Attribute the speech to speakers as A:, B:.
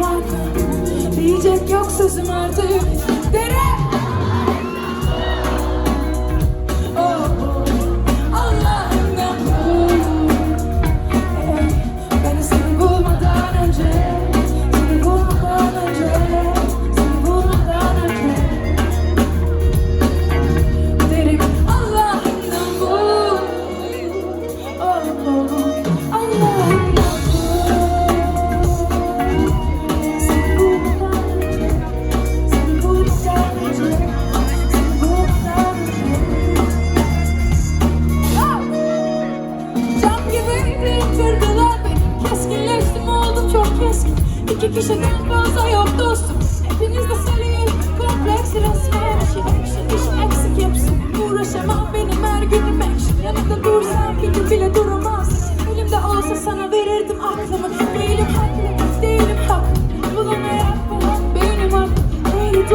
A: var Diyecek yok sözüm artık. Kişiden fazla yok dostum